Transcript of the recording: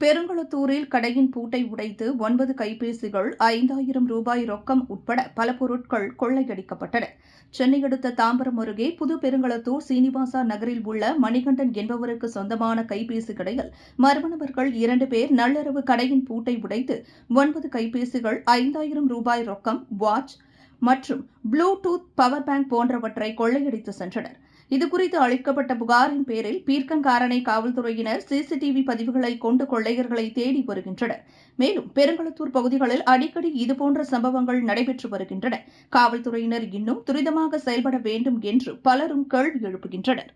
பெருங்களத்தூரில் கடையின் பூட்டை உடைத்து ஒன்பது கைபேசிகள் ஐந்தாயிரம் ரூபாய் ரொக்கம் உட்பட பல பொருட்கள் கொள்ளையடிக்கப்பட்டன. சென்னை அடுத்த தாம்பரம் அருகே புது பெருங்களத்தூர் சீனிவாசா நகரில் உள்ள மணிகண்டன் என்பவருக்கு சொந்தமான கைபேசி கடையில் மர்ம நபர்கள் இரண்டு பேர் நள்ளிரவு கடையின் பூட்டை உடைத்து ஒன்பது கைபேசிகள் ஐந்தாயிரம் ரூபாய் ரொக்கம் வாட்ச் மற்றும் ப்ளூடூத் பவர் பேங்க் போன்றவற்றை கொள்ளையடித்து சென்றனர். இதுகுறித்து அளிக்கப்பட்ட புகாரின் பேரில் பீர்க்கங்காரனை காவல்துறையினர் சிசிடிவி பதிவுகளை கொண்டு கொள்ளையர்களை தேடி வருகின்றனர். மேலும் பெருங்களத்தூர் பகுதிகளில் அடிக்கடி இதுபோன்ற சம்பவங்கள் நடைபெற்று வருகின்றன. காவல்துறையினர் இன்னும் துரிதமாக செயல்பட வேண்டும் என்று பலரும் கேள்வி எழுப்புகின்றனர்.